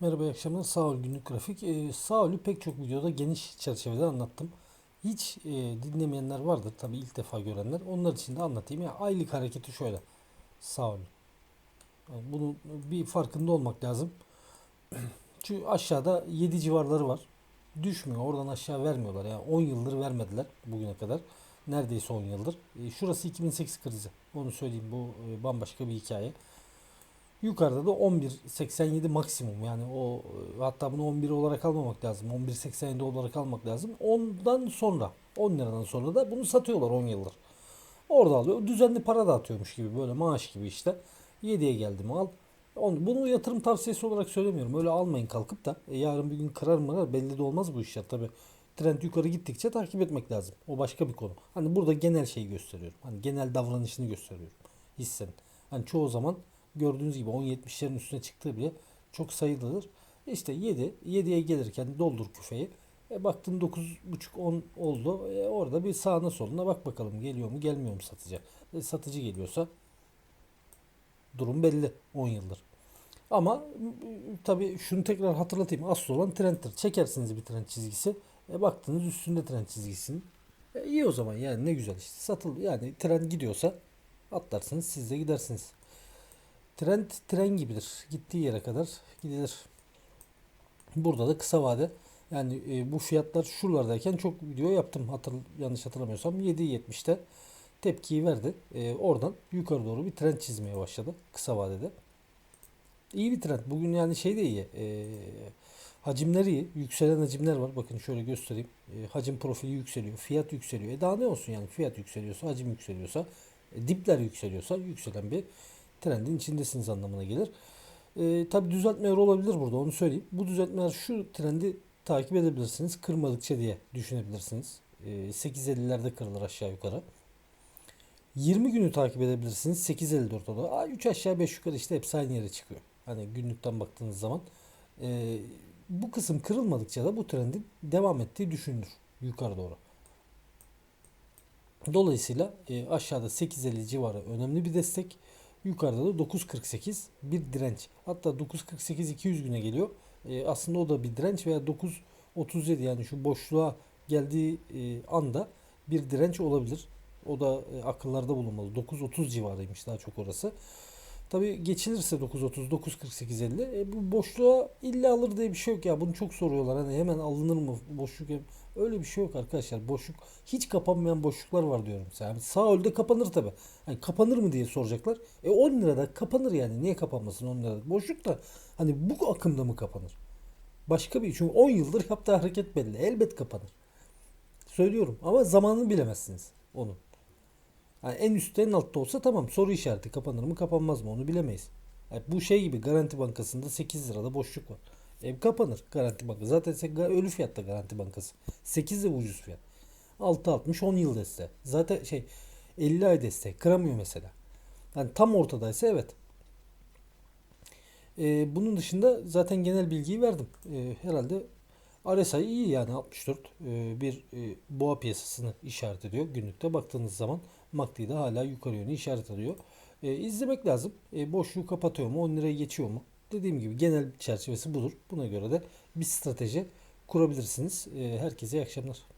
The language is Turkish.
Merhaba, iyi akşamlar. Sağol günlük grafik. Ee, Sağol'ü pek çok videoda geniş çerçevede anlattım. Hiç e, dinlemeyenler vardır tabii ilk defa görenler. Onlar için de anlatayım. Ya aylık hareketi şöyle. Sağol. Yani bunun bir farkında olmak lazım. Çünkü aşağıda 7 civarları var. Düşmüyor. Oradan aşağı vermiyorlar. Yani 10 yıldır vermediler bugüne kadar. Neredeyse 10 yıldır. E, şurası 2008 krizi. Onu söyleyeyim. Bu e, bambaşka bir hikaye. Yukarıda da 11.87 maksimum yani o hatta bunu 11 olarak almamak lazım. 11.87 olarak almak lazım. Ondan sonra 10 liradan sonra da bunu satıyorlar 10 yıldır. Orada alıyor. Düzenli para da atıyormuş gibi böyle maaş gibi işte. 7'ye geldi mi al. Bunu yatırım tavsiyesi olarak söylemiyorum. Öyle almayın kalkıp da. E, yarın bir gün kırar mı belli de olmaz bu işler tabi. Trend yukarı gittikçe takip etmek lazım. O başka bir konu. Hani burada genel şeyi gösteriyorum. Hani genel davranışını gösteriyorum. Hissen. Hani çoğu zaman gördüğünüz gibi 10.70'lerin üstüne çıktığı bile çok sayılıdır. İşte 7, 7'ye gelirken doldur küfeyi. E, baktın 9.5-10 oldu. E, orada bir sağına soluna bak bakalım geliyor mu gelmiyor mu satıcı. E, satıcı geliyorsa durum belli 10 yıldır. Ama tabii şunu tekrar hatırlatayım. Asıl olan trenddir. Çekersiniz bir trend çizgisi. E, baktınız üstünde trend çizgisinin. E, iyi o zaman yani ne güzel işte. Satıl yani trend gidiyorsa atlarsınız siz de gidersiniz. Trend tren gibidir. Gittiği yere kadar gidilir. Burada da kısa vade yani e, bu fiyatlar şuralardayken çok video yaptım. Hatır, yanlış hatırlamıyorsam 7.70'te tepkiyi verdi. E, oradan yukarı doğru bir trend çizmeye başladı kısa vadede. İyi bir trend. Bugün yani şey de iyi. E, hacimleri iyi. Yükselen hacimler var. Bakın şöyle göstereyim. E, hacim profili yükseliyor. Fiyat yükseliyor. E daha ne olsun yani fiyat yükseliyorsa, hacim yükseliyorsa, e, dipler yükseliyorsa yükselen bir trendin içindesiniz anlamına gelir. E, tabi düzeltmeler olabilir burada onu söyleyeyim. Bu düzeltmeler şu trendi takip edebilirsiniz. Kırmadıkça diye düşünebilirsiniz. E, 8.50'lerde kırılır aşağı yukarı. 20 günü takip edebilirsiniz. 8.54'te da. 3 aşağı 5 yukarı işte hepsi aynı yere çıkıyor. Hani günlükten baktığınız zaman. E, bu kısım kırılmadıkça da bu trendin devam ettiği düşünülür. Yukarı doğru. Dolayısıyla e, aşağıda 8.50 civarı önemli bir destek. Yukarıda da 9.48 bir direnç. Hatta 9.48 200 güne geliyor. E, aslında o da bir direnç veya 9.37 yani şu boşluğa geldiği e, anda bir direnç olabilir. O da e, akıllarda bulunmalı. 9.30 civarıymış daha çok orası. Tabi geçilirse 9.30, 9.48, 50 e, bu boşluğa illa alır diye bir şey yok ya. Bunu çok soruyorlar. Hani hemen alınır mı boşluk? Öyle bir şey yok arkadaşlar. Boşluk hiç kapanmayan boşluklar var diyorum size. Yani sağ ölde kapanır tabi. Hani kapanır mı diye soracaklar. E 10 lirada kapanır yani. Niye kapanmasın 10 lirada? Boşluk da hani bu akımda mı kapanır? Başka bir çünkü 10 yıldır yaptığı hareket belli. Elbet kapanır. Söylüyorum ama zamanını bilemezsiniz onun. Yani en üstte en altta olsa tamam soru işareti kapanır mı kapanmaz mı onu bilemeyiz. Yani bu şey gibi Garanti Bankası'nda 8 lirada boşluk var. E kapanır Garanti Bankası. Zaten ölü fiyatta Garanti Bankası. 8 de ucuz fiyat. 6.60 10 yıl destek. Zaten şey 50 ay destek. Kıramıyor mesela. Yani tam ortadaysa evet. E, bunun dışında zaten genel bilgiyi verdim. E, herhalde RSI iyi yani 64 e, bir e, boğa piyasasını işaret ediyor. Günlükte baktığınız zaman MACD de hala yukarı yönü işaret ediyor. E, izlemek lazım. E, boşluğu kapatıyor mu? 10 liraya geçiyor mu? Dediğim gibi genel çerçevesi budur. Buna göre de bir strateji kurabilirsiniz. E, herkese iyi akşamlar.